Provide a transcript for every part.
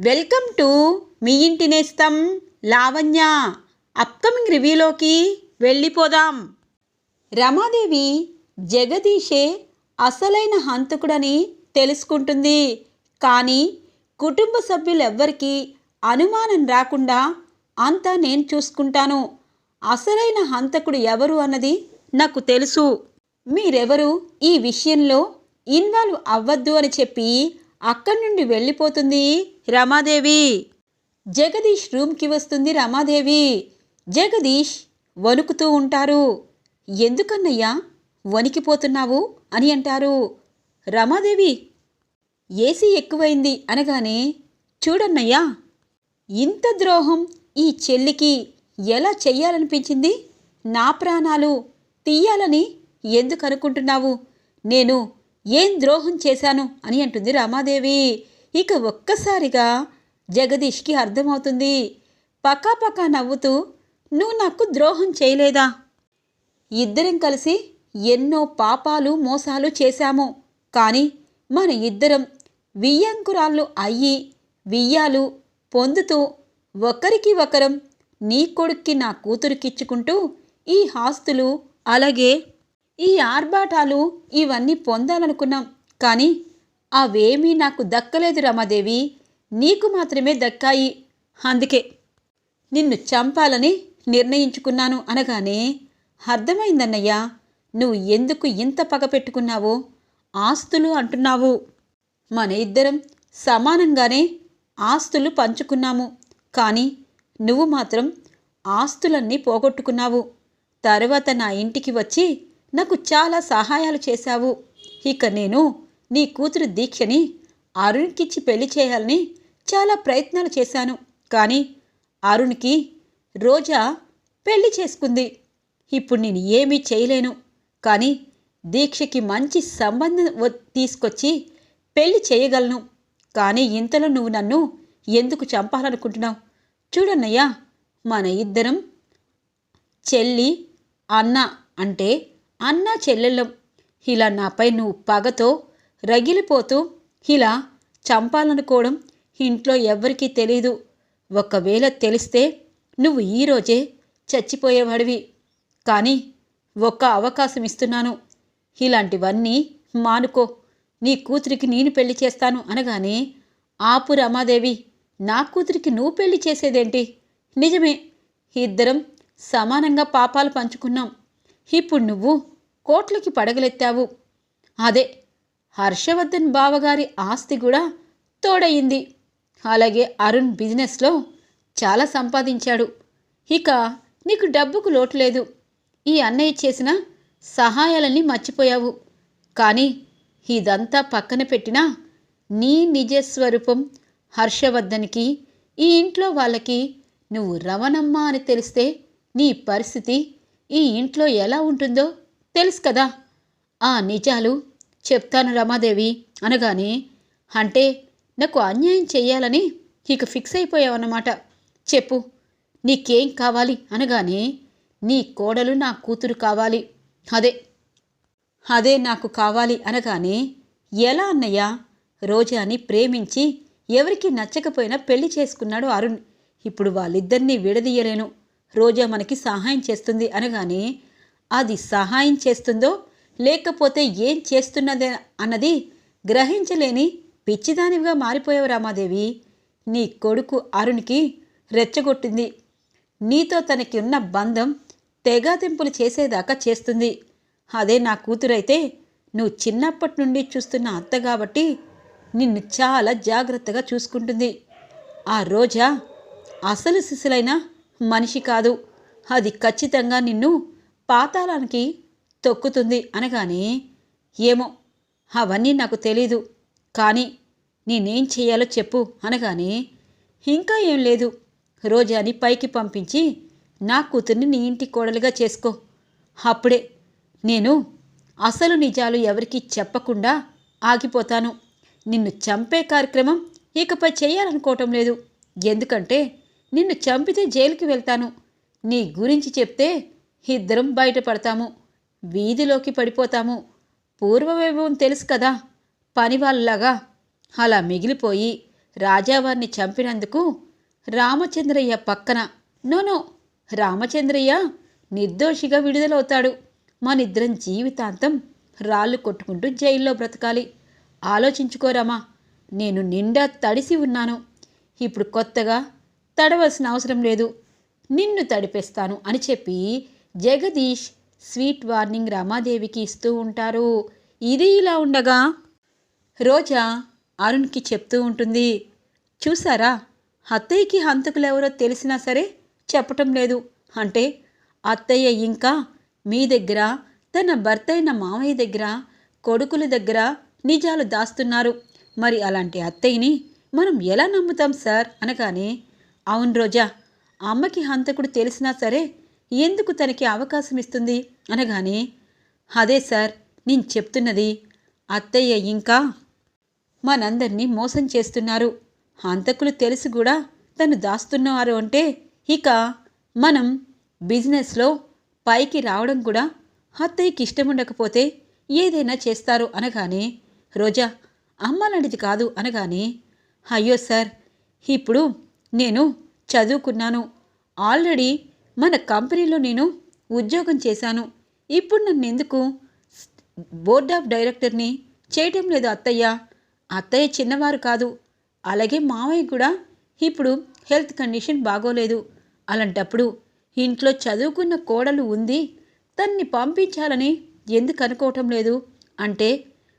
Welcome to me ఇంటి నేస్తం Lavanya. Upcoming రివ్యూలోకి వెళ్ళిపోదాం. రమాదేవి జగదీషే అసలైన హంతకుడని తెలుసుకుంటుంది. కానీ కుటుంబ సభ్యులెవ్వరికీ అనుమానం రాకుండా అంతా నేను చూసుకుంటాను. అసలైన హంతకుడు ఎవరు అన్నది నాకు తెలుసు. మీరెవరు ఈ విషయంలో ఇన్వాల్వ్ అవ్వద్దు అని చెప్పి అక్కడి నుండి వెళ్ళిపోతుంది రమాదేవి. జగదీష్ రూమ్కి వస్తుంది రమాదేవి. జగదీష్ వణుకుతూ ఉంటారు. ఎందుకన్నయ్యా వణికిపోతున్నావు అని అంటారు. రమాదేవి ఏసీ ఎక్కువైంది అనగానే చూడన్నయ్యా ఇంత ద్రోహం ఈ చెల్లికి ఎలా చెయ్యాలనిపించింది? నా ప్రాణాలు తీయాలని ఎందుకు అనుకుంటున్నావు నేను ఏం ద్రోహం చేశాను అని అంటుంది రమాదేవి. ఇక ఒక్కసారిగా జగదీష్కి అర్థమవుతుంది. పకాపకా నవ్వుతూ నువ్వు నాకు ద్రోహం చేయలేదా? ఇద్దరం కలిసి ఎన్నో పాపాలు మోసాలు చేశాము. కానీ మన ఇద్దరం వియ్యంకురాళ్ళు అయ్యి వియ్యాలు పొందుతూ ఒకరికి ఒకరం నీ కొడుక్కి నా కూతురికిచ్చుకుంటూ ఈ ఆస్తులు అలాగే ఈ ఆర్భాటాలు ఇవన్నీ పొందాలనుకున్నాం. కానీ అవేమీ నాకు దక్కలేదు రమాదేవి. నీకు మాత్రమే దక్కాయి. అందుకే నిన్ను చంపాలని నిర్ణయించుకున్నాను అనగానే అర్థమైందన్నయ్యా నువ్వు ఎందుకు ఇంత పగ పెట్టుకున్నావో ఆస్తులు అంటున్నావు. మన ఇద్దరం సమానంగానే ఆస్తులు పంచుకున్నాము. కానీ నువ్వు మాత్రం ఆస్తులన్నీ పోగొట్టుకున్నావు. తర్వాత నా ఇంటికి వచ్చి నాకు చాలా సహాయాలు చేశావు. ఇక నేను నీ కూతురు దీక్షని అరుణ్కిచ్చి పెళ్ళి చేయాలని చాలా ప్రయత్నాలు చేశాను. కానీ అరుణ్కి రోజా పెళ్ళి చేసుకుంది. ఇప్పుడు నేను ఏమీ చేయలేను. కానీ దీక్షకి మంచి సంబంధం వ- తీసుకొచ్చి పెళ్ళి చేయగలను. కానీ ఇంతలో నువ్వు నన్ను ఎందుకు చంపాలనుకుంటున్నావు? చూడన్నయ్యా మన ఇద్దరం చెల్లి అన్న అంటే అన్న చెల్లెళ్ళం. ఇలా నాపై నువ్వు పగతో రగిలిపోతూ ఇలా చంపాలనుకోవడం ఇంట్లో ఎవ్వరికీ తెలీదు. ఒకవేళ తెలిస్తే నువ్వు ఈరోజే చచ్చిపోయేవాడివి. కానీ ఒక్క అవకాశం ఇస్తున్నాను. ఇలాంటివన్నీ మానుకో. నీ కూతురికి నేను పెళ్ళి చేస్తాను అనగానే ఆపు రమాదేవి నా కూతురికి నువ్వు పెళ్ళి చేసేదేంటి? నిజమే ఇద్దరం సమానంగా పాపాలు పంచుకున్నాం. ఇప్పుడు నువ్వు కోట్లకి పడగలెత్తావు. అదే హర్షవర్ధన్ బావగారి ఆస్తి కూడా తోడయింది. అలాగే అరుణ్ బిజినెస్లో చాలా సంపాదించాడు. ఇక నీకు డబ్బుకు లోటు లేదు. ఈ అన్నయ్య చేసిన సహాయాలన్నీ మర్చిపోయావు. కానీ ఇదంతా పక్కన పెట్టినా నీ నిజస్వరూపం హర్షవర్ధన్కి ఈ ఇంట్లో వాళ్ళకి నువ్వు రవణమ్మ అని తెలిస్తే నీ పరిస్థితి ఈ ఇంట్లో ఎలా ఉంటుందో తెలుసు కదా. ఆ నిజాలు చెప్తాను రమాదేవి అనగానే అంటే నాకు అన్యాయం చెయ్యాలని ఇక ఫిక్స్ అయిపోయావన్నమాట. చెప్పు నీకేం కావాలి అనగానే నీ కోడలు నా కూతురు కావాలి. అదే అదే నాకు కావాలి అనగానే ఎలా అన్నయ్య? రోజాని ప్రేమించి ఎవరికి నచ్చకపోయినా పెళ్ళి చేసుకున్నాడు అరుణ్. ఇప్పుడు వాళ్ళిద్దరినీ విడదీయలేను. రోజా మనకి సహాయం చేస్తుంది అనగానే అది సహాయం చేస్తుందో లేకపోతే ఏం చేస్తున్నది అన్నది గ్రహించలేని పిచ్చిదానివిగా మారిపోయావు రామాదేవి. నీ కొడుకు అరుణ్కి రెచ్చగొట్టింది. నీతో తనకి ఉన్న బంధం తెగాతింపులు చేసేదాకా చేస్తుంది. అదే నా కూతురైతే నువ్వు చిన్నప్పటి నుండి చూస్తున్న అత్త కాబట్టి నిన్ను చాలా జాగ్రత్తగా చూసుకుంటుంది. ఆ రోజా అసలు సిసలైన మనిషి కాదు. అది ఖచ్చితంగా నిన్ను పాతాళానికి తొక్కుతుంది అనగానే ఏమో అవన్నీ నాకు తెలీదు కానీ నేనేం చేయాలో చెప్పు అనగానే ఇంకా ఏం లేదు రోజాని పైకి పంపించి నా కూతుర్ని నీ ఇంటి కోడలుగా చేసుకో. అప్పుడే నేను అసలు నిజాలు ఎవరికీ చెప్పకుండా ఆగిపోతాను. నిన్ను చంపే కార్యక్రమం ఇకపై చేయాలనుకోవటం లేదు. ఎందుకంటే నిన్ను చంపితే జైలుకి వెళ్తాను. నీ గురించి చెప్తే ఇద్దరం బయటపడతాము. వీధిలోకి పడిపోతాము. పూర్వవైభవం తెలుసు కదా పనివాళ్ళలాగా అలా మిగిలిపోయి రాజావారిని చంపినందుకు రామచంద్రయ్య పక్కన. నోనో రామచంద్రయ్య నిర్దోషిగా విడుదలవుతాడు. మనిద్దరం జీవితాంతం రాళ్ళు కొట్టుకుంటూ జైల్లో బ్రతకాలి. ఆలోచించుకోరామా నేను నిండా తడిసి ఉన్నాను. ఇప్పుడు కొత్తగా తడవలసిన అవసరం లేదు. నిన్ను తడిపేస్తాను అని చెప్పి జగదీష్ స్వీట్ వార్నింగ్ రమాదేవికి ఇస్తూ ఉంటారు. ఇది ఇలా ఉండగా రోజా అరుణ్కి చెప్తూ ఉంటుంది. చూసారా? అత్తయ్యకి హంతకులెవరో తెలిసినా సరే చెప్పటం లేదు. అంటే అత్తయ్య ఇంకా మీ దగ్గర తన భర్త అయిన మామయ్య దగ్గర కొడుకుల దగ్గర నిజాలు దాస్తున్నారు. మరి అలాంటి అత్తయ్యని మనం ఎలా నమ్ముతాం సార్? అనగానే అవును రోజా అమ్మకి హంతకుడు తెలిసినా సరే ఎందుకు తనకి అవకాశం ఇస్తుంది? అనగానే అదే సార్ నేను చెప్తున్నది అత్తయ్య ఇంకా మనందరినీ మోసం చేస్తున్నారు. హంతకులు తెలిసి కూడా తను దాస్తున్నారు అంటే ఇక మనం బిజినెస్లో పైకి రావడం కూడా అత్తయ్యకి ఇష్టం ఉండకపోతే ఏదైనా చేస్తారు అనగానే రోజా అమ్మ లాంటిది కాదు అనగానే అయ్యో సార్ ఇప్పుడు నేను చదువుకున్నాను. ఆల్రెడీ మన కంపెనీలో నేను ఉద్యోగం చేశాను. ఇప్పుడు నన్ను ఎందుకు బోర్డ్ ఆఫ్ డైరెక్టర్ని చేయటం లేదు అత్తయ్య? అత్తయ్య చిన్నవారు కాదు. అలాగే మావయ్య కూడా ఇప్పుడు హెల్త్ కండిషన్ బాగోలేదు. అలాంటప్పుడు ఇంట్లో చదువుకున్న కోడలు ఉంది. తన్ని పంపించాలని ఎందుకు అనుకోవటం లేదు? అంటే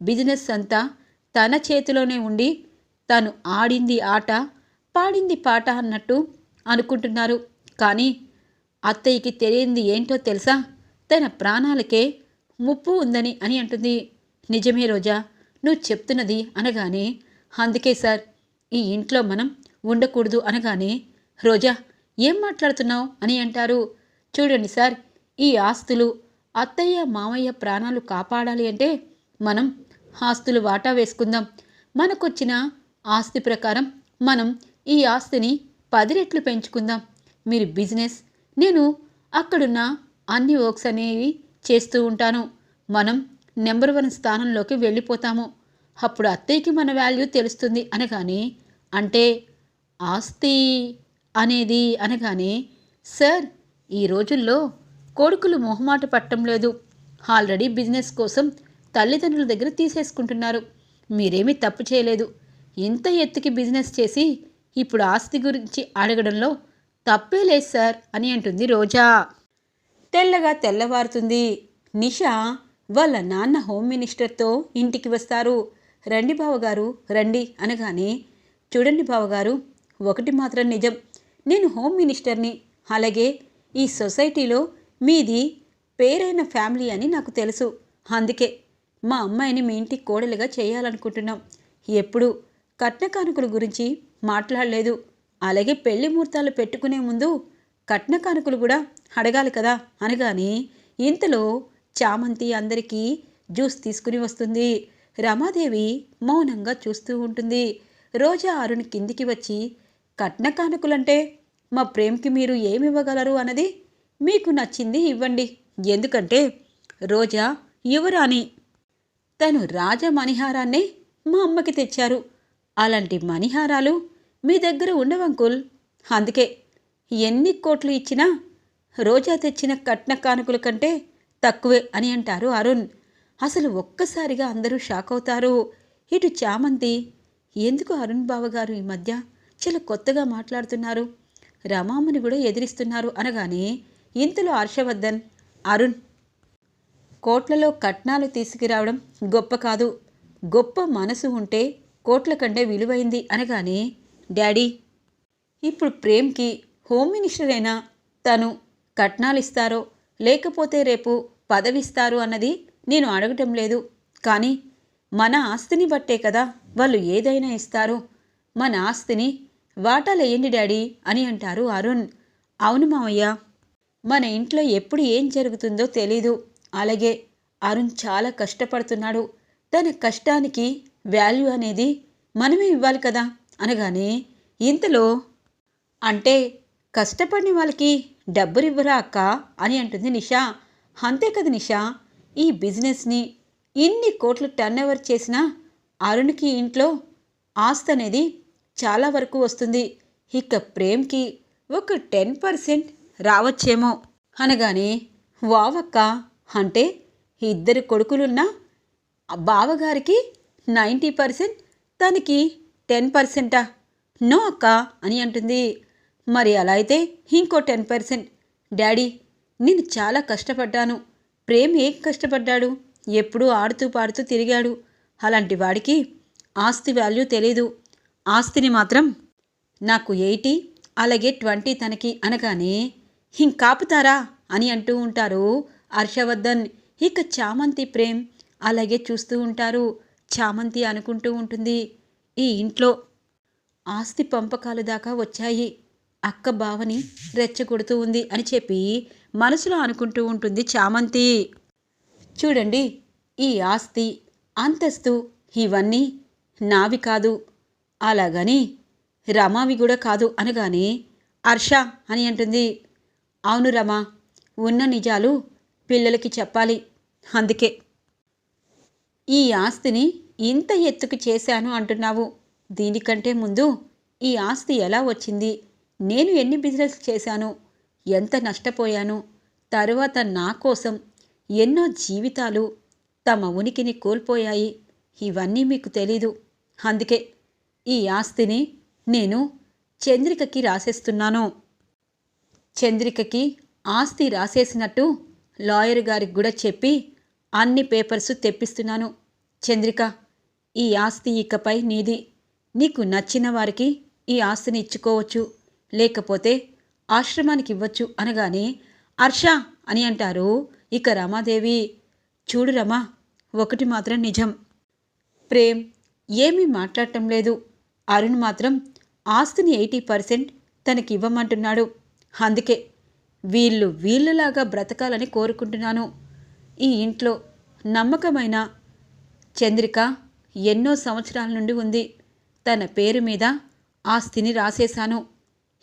బిజినెస్ అంతా తన చేతిలోనే ఉండి తను ఆడింది ఆట పాడింది పాట అన్నట్టు అనుకుంటున్నారు. కానీ అత్తయ్యకి తెలియంది ఏంటో తెలుసా? తన ప్రాణాలకే ముప్పు ఉందని అని అంటుంది. నిజమే రోజా నువ్వు చెప్తున్నది అనగానే అందుకే సార్ ఈ ఇంట్లో మనం ఉండకూడదు అనగానే రోజా ఏం మాట్లాడుతున్నావు అని అంటారు. చూడండి సార్ ఈ ఆస్తులు అత్తయ్య మామయ్య ప్రాణాలు కాపాడాలి అంటే మనం ఆస్తులు వాటా వేసుకుందాం. మనకొచ్చిన ఆస్తి ప్రకారం మనం ఈ ఆస్తిని పది రెట్లు పెంచుకుందాం. మీరు బిజినెస్ నేను అక్కడున్న అన్ని వర్క్స్ అనేవి చేస్తూ ఉంటాను. మనం నెంబర్ వన్ స్థానంలోకి వెళ్ళిపోతాము. అప్పుడు అత్తయ్యకి మన వాల్యూ తెలుస్తుంది అనగానే అంటే ఆస్తి అనేది అనగానే సార్ ఈ రోజుల్లో కొడుకులు మొహమాట పట్టడం లేదు. ఆల్రెడీ బిజినెస్ కోసం తల్లిదండ్రుల దగ్గర తీసేసుకుంటున్నారు. మీరేమీ తప్పు చేయలేదు. ఇంత ఎత్తుకి బిజినెస్ చేసి ఇప్పుడు ఆస్తి గురించి అడగడంలో తప్పే లేదు సార్ అని అంటుంది రోజా. తెల్లగా తెల్లవారుతుంది. నిషా వాళ్ళ నాన్న హోమ్ మినిస్టర్తో ఇంటికి వస్తారు. రండి బావగారు రండి అనగానే చూడండి బావగారు ఒకటి మాత్రం నిజం. నేను హోమ్ మినిస్టర్ని. అలాగే ఈ సొసైటీలో మీది పేరైన ఫ్యామిలీ అని నాకు తెలుసు. అందుకే మా అమ్మాయిని మీ ఇంటికి కోడలుగా చేయాలనుకుంటున్నాం. ఎప్పుడు కట్న కానుకల గురించి మాట్లాడలేదు. అలాగే పెళ్ళి ముహూర్తాలు పెట్టుకునే ముందు కట్న కానుకలు కూడా అడగాలి కదా అనగానే ఇంతలో చామంతి అందరికీ జ్యూస్ తీసుకుని వస్తుంది. రమాదేవి మౌనంగా చూస్తూ ఉంటుంది. రోజా అరుణ్ కిందికి వచ్చి కట్న కానుకలంటే మా ప్రేమ్కి మీరు ఏమి ఇవ్వగలరు? అన్నది మీకు నచ్చింది ఇవ్వండి. ఎందుకంటే రోజా యువరాణి. తను రాజ మణిహారాన్నే మా అమ్మకి తెచ్చారు. అలాంటి మణిహారాలు మీ దగ్గర ఉండవంకుల్ అందుకే ఎన్ని కోట్లు ఇచ్చినా రోజా తెచ్చిన కట్న కానుకల కంటే తక్కువే అని అంటారు అరుణ్. అసలు ఒక్కసారిగా అందరూ షాక్ అవుతారు. ఇటు చామంతి ఎందుకు అరుణ్ బావగారు ఈ మధ్య చాలా కొత్తగా మాట్లాడుతున్నారు? రమామని కూడా ఎదిరిస్తున్నారు అనగానే ఇంతలో హర్షవర్ధన్ అరుణ్ కోట్లలో కట్నాలు తీసుకురావడం గొప్ప కాదు. గొప్ప మనసు ఉంటే కోట్ల కంటే విలువైంది అనగానే డాడీ. ఇప్పుడు ప్రేమ్కి హోమ్ మినిస్టర్ అయినా తను కట్నాలు ఇస్తారో లేకపోతే రేపు పదవిస్తారు అన్నది నేను అడగటం లేదు. కానీ మన ఆస్తిని బట్టే కదా వాళ్ళు ఏదైనా ఇస్తారు. మన ఆస్తిని వాటాలేయండి డాడీ అని అంటారు అరుణ్. అవును మావయ్య. మన ఇంట్లో ఎప్పుడు ఏం జరుగుతుందో తెలీదు. అలాగే అరుణ్ చాలా కష్టపడుతున్నాడు. తన కష్టానికి వాల్యూ అనేది మనమే ఇవ్వాలి కదా. అనగానే ఇంతలో? అంటే కష్టపడిన వాళ్ళకి డబ్బులు ఇవ్వరా అక్క? అని అంటుంది నిషా. అంతే కదా నిషా ఈ బిజినెస్ని ఇన్ని కోట్లు టర్న్ ఓవర్ చేసినా అరుణ్కి ఇంట్లో ఆస్తి అనేది చాలా వరకు వస్తుంది. ఇక ప్రేమ్కి ఒక టెన్ పర్సెంట్ రావచ్చేమో. అనగానే వావక్క అంటే ఇద్దరు కొడుకులున్నా ఆ బావగారికి నైంటీ పర్సెంట్ తనకి టెన్ పర్సెంటా? నో అక్క అని అంటుంది. మరి అలా అయితే ఇంకో టెన్ పర్సెంట్. డాడీ నేను చాలా కష్టపడ్డాను. ప్రేమ్ ఏం కష్టపడ్డాడు? ఎప్పుడూ ఆడుతూ పాడుతూ తిరిగాడు. అలాంటి వాడికి ఆస్తి వాల్యూ తెలీదు. ఆస్తిని మాత్రం నాకు ఎయిటీ అలాగే ట్వంటీ తనకి అనగానే ఇంకాపుతారా అని అంటూ ఉంటారు హర్షవర్ధన్. ఇక చామంతి ప్రేమ్ అలాగే చూస్తూ ఉంటారు. చామంతి అనుకుంటూ ఉంటుంది. ఈ ఇంట్లో ఆస్తి పంపకాలు దాకా వచ్చాయి. అక్క బావని రెచ్చగొడుతూ ఉంది అని చెప్పి మనసులో అనుకుంటూ ఉంటుంది చామంతి. చూడండి ఈ ఆస్తి అంతస్తు ఇవన్నీ నావి కాదు. అలాగని రమావి కూడా కాదు అనగానే హర్ష అని అంటుంది. అవును రమా ఉన్న నిజాలు పిల్లలకి చెప్పాలి. అందుకే ఈ ఆస్తిని ఇంత ఎత్తుకు చేశాను అంటున్నావు. దీనికంటే ముందు ఈ ఆస్తి ఎలా వచ్చింది? నేను ఎన్ని బిజినెస్ చేశాను? ఎంత నష్టపోయాను? తరువాత నా కోసం ఎన్నో జీవితాలు తమ ఉనికిని కోల్పోయాయి. ఇవన్నీ మీకు తెలీదు. అందుకే ఈ ఆస్తిని నేను చంద్రికకి రాసేస్తున్నాను. చంద్రికకి ఆస్తి రాసేసినట్టు లాయర్ గారికి కూడా చెప్పి అన్ని పేపర్స్ తెప్పిస్తున్నాను. చంద్రిక ఈ ఆస్తి ఇకపై నీది నీకు నచ్చిన వారికి ఈ ఆస్తిని ఇచ్చుకోవచ్చు లేకపోతే ఆశ్రమానికి ఇవ్వచ్చు అనగానే హర్ష అని అంటారు. ఇక రమాదేవి చూడు రమా ఒకటి మాత్రం నిజం. ప్రేమ్ ఏమీ మాట్లాడటం లేదు. అరుణ్ మాత్రం ఆస్తిని ఎయిటీ పర్సెంట్ తనకి ఇవ్వమంటున్నాడు. అందుకే వీళ్ళు వీళ్ళలాగా బ్రతకాలని కోరుకుంటున్నాను. ఈ ఇంట్లో నమ్మకమైన చంద్రిక ఎన్నో సంవత్సరాల నుండి ఉంది. తన పేరు మీద ఆస్తిని రాసేశాను.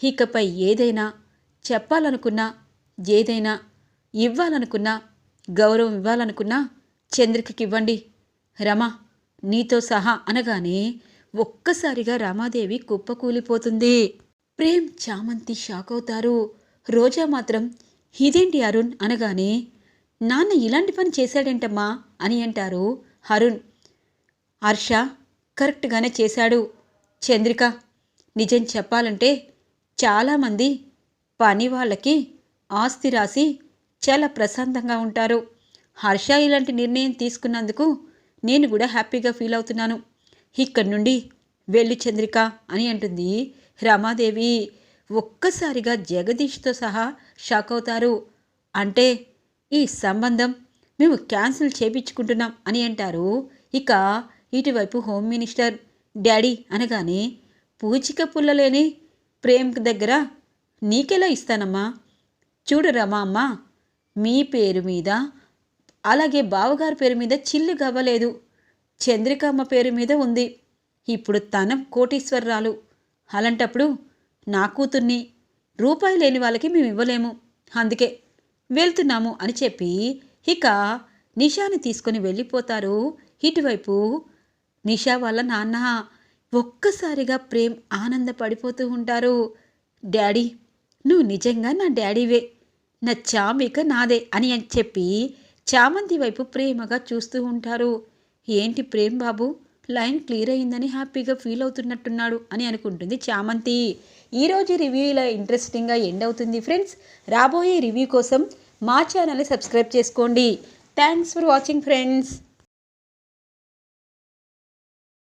ఇకపై ఏదైనా చెప్పాలనుకున్నా ఏదైనా ఇవ్వాలనుకున్నా గౌరవం ఇవ్వాలనుకున్నా చంద్రికకి ఇవ్వండి. రమ నీతో సహా అనగానే ఒక్కసారిగా రమాదేవి కుప్పకూలిపోతుంది. ప్రేమ్ చామంతి షాక్ అవుతారు రోజా మాత్రం ఇదేంటి అరుణ్? అనగానే నాన్న ఇలాంటి పని చేశాడేంటమ్మా? అని అంటారు అరుణ్. హర్ష కరెక్ట్గానే చేశాడు. చంద్రిక నిజం చెప్పాలంటే చాలామంది పని వాళ్ళకి ఆస్తి రాసి చాలా ప్రశాంతంగా ఉంటారు. హర్ష ఇలాంటి నిర్ణయం తీసుకున్నందుకు నేను కూడా హ్యాపీగా ఫీల్ అవుతున్నాను. ఇక్కడి నుండి వెళ్ళి చంద్రిక అని అంటుంది రమాదేవి. ఒక్కసారిగా జగదీష్తో సహా షాక్ అవుతారు. అంటే ఈ సంబంధం మేము క్యాన్సిల్ చేపించుకుంటున్నాం అని అంటారు. ఇక ఇటువైపు హోమ్ మినిస్టర్ డాడీ అనగానే పూచిక పుల్లలేని ప్రేమ్కి దగ్గర నీకెలా ఇస్తానమ్మా? చూడు రమా అమ్మ మీ పేరు మీద అలాగే బావగారి పేరు మీద చిల్లు గవ్వలేదు. చంద్రికమ్మ పేరు మీద ఉంది. ఇప్పుడు తన కోటీశ్వరరాలు. అలాంటప్పుడు నా కూతుర్ని రూపాయి లేని వాళ్ళకి మేము ఇవ్వలేము. అందుకే వెళ్తున్నాము అని చెప్పి ఇక నిషాని తీసుకొని వెళ్ళిపోతారు. ఇటువైపు నిషా వాళ్ళ నాన్న ఒక్కసారిగా ప్రేమ్ ఆనందపడిపోతూ ఉంటారు. డాడీ నువ్వు నిజంగా నా డాడీవే నా చామిక నాదే అని చెప్పి చామంతి వైపు ప్రేమగా చూస్తూ ఉంటారు. ఏంటి ప్రేమ్ బాబు లైన్ క్లియర్ అయిందని హ్యాపీగా ఫీల్ అవుతున్నట్టున్నాడు అని అనుకుంటుంది చామంతి. ఈరోజు రివ్యూ ఇలా ఇంట్రెస్టింగ్గా ఎండ్ అవుతుంది ఫ్రెండ్స్. రాబోయే రివ్యూ కోసం మా ఛానల్ని సబ్స్క్రైబ్ చేసుకోండి. Thanks for watching friends.